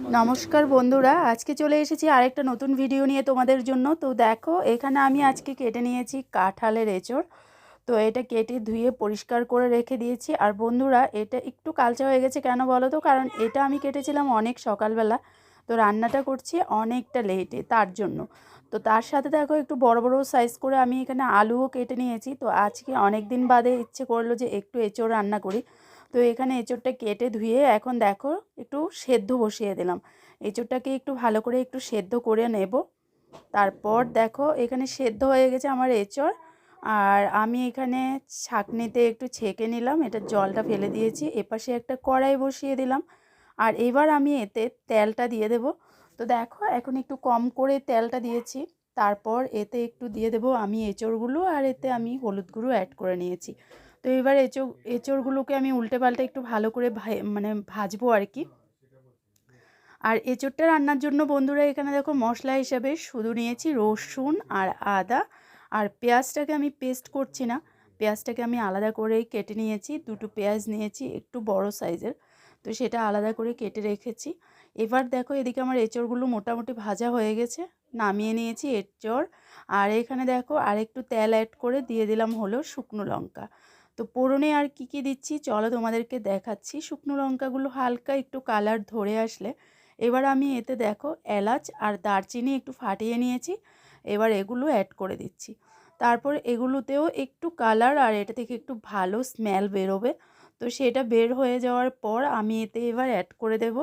নমস্কার বন্ধুরা, আজকে চলে এসেছি আরেকটা নতুন ভিডিও নিয়ে তোমাদের জন্য। তো দেখো, এখানে আমি আজকে কেটে নিয়েছি কাঁঠালের এঁচড়। তো এটা কেটে ধুয়ে পরিষ্কার করে রেখে দিয়েছি। আর বন্ধুরা, এটা একটু কালচা হয়ে গেছে কেন বলো তো? কারণ এটা আমি কেটেছিলাম অনেক সকালবেলা। তো রান্নাটা করছি অনেকটা লেটে তার জন্য। তো তার সাথে দেখো, একটু বড় বড় সাইজ করে আমি এখানে আলুও কেটে নিয়েছি। তো আজকে অনেক দিন বাদে ইচ্ছে করল যে একটু এঁচড় রান্না করি। তো এখানে এঁচোড়টা কেটে ধুয়ে এখন দেখো একটু সেদ্ধ বসিয়ে দিলাম। এঁচোড়টাকে একটু ভালো করে একটু সেদ্ধ করে নেব। তারপর দেখো এখানে সেদ্ধ হয়ে গেছে আমার এঁচোড়। আর আমি এখানে ছাঁকনিতে একটু ছেঁকে নিলাম, এটা জলটা ফেলে দিয়েছি, এপাশে একটা কড়াই বসিয়ে দিলাম। আর এবার আমি এতে তেলটা দিয়ে দেব। তো দেখো এখন একটু কম করে তেলটা দিয়েছি, তারপর এতে একটু দিয়ে দেবো আমি এঁচড়গুলো, আর এতে আমি হলুদ গুঁড়ো অ্যাড করে নিয়েছি। তো এবার এঁচো, এঁচড়গুলোকে আমি উল্টে পাল্টে একটু ভালো করে মানে ভাজবো আর কি আর এঁচড়টা রান্নার জন্য বন্ধুরা এখানে দেখো মশলা হিসাবে শুধু নিয়েছি রসুন আর আদা। আর পেঁয়াজটাকে আমি পেস্ট করছি না। পেঁয়াজটাকে আমি আলাদা করেই কেটে নিয়েছি। দুটো পেঁয়াজ নিয়েছি, একটু বড় সাইজের। তো সেটা আলাদা করে কেটে রেখেছি। এবার দেখো এদিকে আমার এঁচড়গুলো মোটামুটি ভাজা হয়ে গেছে। নামিয়ে নিয়েছি এঁচড়। আর এখানে দেখো আর একটু তেল অ্যাড করে দিয়ে দিলাম হলো শুকনো লঙ্কা। তো পোড়নে আর কি কি দিচ্ছি? চলো তোমাদেরকে দেখাচ্ছি। শুকনো লঙ্কাগুলো হালকা একটু কালার ধরে আসলে। এবার আমি এতে দেখো এলাচ আর দারচিনি একটু ফাটিয়ে নিয়েছি। এবার এগুলো অ্যাড করে দিচ্ছি। তারপর এগুলোতেও একটু কালার আর এটা থেকে একটু ভালো স্মেল বেরোবে। তো সেটা বের হয়ে যাওয়ার পর আমি এতে এবার অ্যাড করে দেব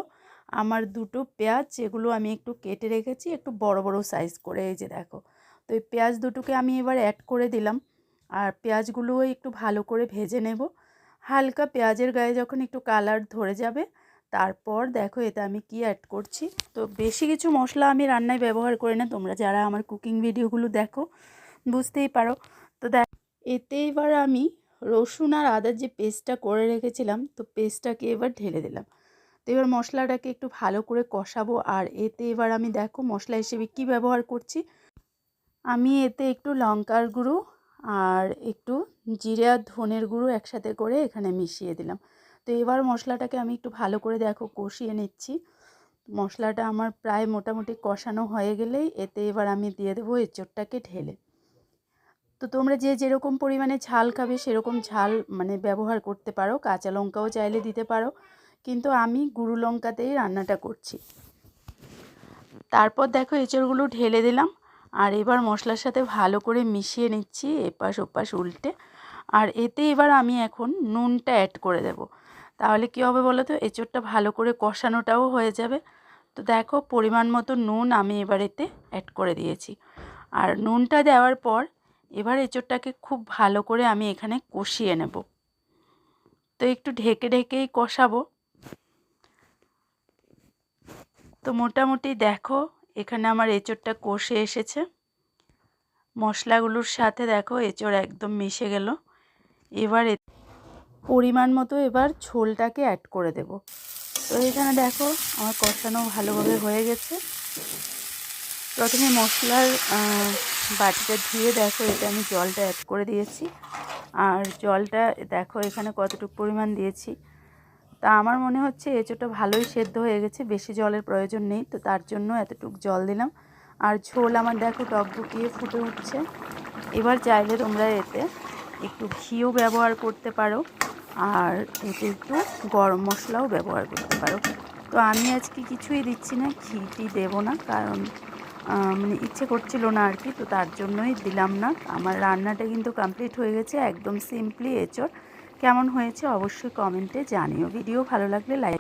আমার দুটো পেঁয়াজ। যেগুলো আমি একটু কেটে রেখেছি। একটু বড় বড় সাইজ করে। এই যে দেখো। তো এই পেঁয়াজ দুটোকে আমি এবার অ্যাড করে দিলাম। আর পেঁয়াজগুলোও একটু ভালো করে ভেজে নেব। হালকা পেঁয়াজের গায়ে যখন একটু কালার ধরে যাবে, তারপর দেখো এতে আমি কি অ্যাড করছি। তো বেশি কিছু মশলা আমি রান্নায় ব্যবহার করি না, তোমরা যারা আমার কুকিং ভিডিওগুলো দেখো, বুঝতেই পারো। তো দেখ, এতে এবার আমি রসুন আর আদার যে পেস্টটা করে রেখেছিলাম, তো পেস্টটাকে এবার ঢেলে দিলাম। তো এবার মশলাটাকে একটু ভালো করে কষাবো, আর এতে এবার আমি দেখো মশলা হিসেবে কি ব্যবহার করছি। আমি এতে একটু লঙ্কার গুঁড়ো আর একটু জিরে আর ধনের গুঁড়ো একসাথে করে এখানে মিশিয়ে দিলাম। তো এবার মশলাটাকে আমি একটু ভালো করে দেখো কষিয়ে নিচ্ছি। মশলাটা আমার প্রায় মোটামুটি কষানো হয়ে গেলেই এতে এবার আমি দিয়ে দেবো এঁচোড়টাকে ঢেলে। তো তোমরা যে যেরকম পরিমাণে ঝাল খাবে সেরকম ঝাল মানে ব্যবহার করতে পারো, কাঁচা লঙ্কাও চাইলে দিতে পারো, কিন্তু আমি গুঁড়ো লঙ্কাতেই রান্নাটা করছি। তারপর দেখো এঁচড়গুলো ঢেলে দিলাম। আর এবার মশলার সাথে ভালো করে মিশিয়ে নিচ্ছি এপাশ ওপাশ উল্টে। আর এতে এবার আমি এখন নুনটা অ্যাড করে দেব। তাহলে কী হবে বলো তো? এঁচোড়টা ভালো করে কষানোটাও হয়ে যাবে। তো দেখো পরিমাণ মতো নুন আমি এবার এতে অ্যাড করে দিয়েছি। আর নুনটা দেওয়ার পর এবার এঁচোড়টাকে খুব ভালো করে আমি এখানে কষিয়ে নেব। তো একটু ঢেকে ঢেকেই কষাবো। তো মোটামুটি দেখো এখানে আমার এঁচোড়টা কষে এসেছে। মশলাগুলোর সাথে দেখো এঁচোড় একদম মিশে গেল। এবার পরিমাণ মতো এবার ঝোলটাকে অ্যাড করে দেব। তো এখানে দেখো আমার কষানো ভালোভাবে হয়ে গেছে। প্রথমে মশলার বাটিটা ধুয়ে দেখো এটা আমি জলটা অ্যাড করে দিয়েছি। আর জলটা দেখো এখানে কতটুকু পরিমাণ দিয়েছি। তা আমার মনে হচ্ছে এঁচোটা ভালোই সেদ্ধ হয়ে গেছে, বেশি জলের প্রয়োজন নেই, তো তার জন্য এতটুকু জল দিলাম। আর ঝোল আমার দেখো টক টকবুকিয়ে ফুটে উঠছে। এবার চাইলে তোমরা এতে একটু ঘিও ব্যবহার করতে পারো, আর এতে একটু গরম মশলাও ব্যবহার করতে পারো। তো আমি আজকে কিছুই দিচ্ছি না, ঘিটি দেব না, কারণ মানে ইচ্ছে করছিল না আর কি, তো তার জন্যই দিলাম না। আমার রান্নাটা কিন্তু কমপ্লিট হয়ে গেছে, একদম সিম্পলি এঁচড় কেমন হয়েছে অবশ্যই কমেন্টে জানিও। ভিডিও ভালো লাগলে লাইক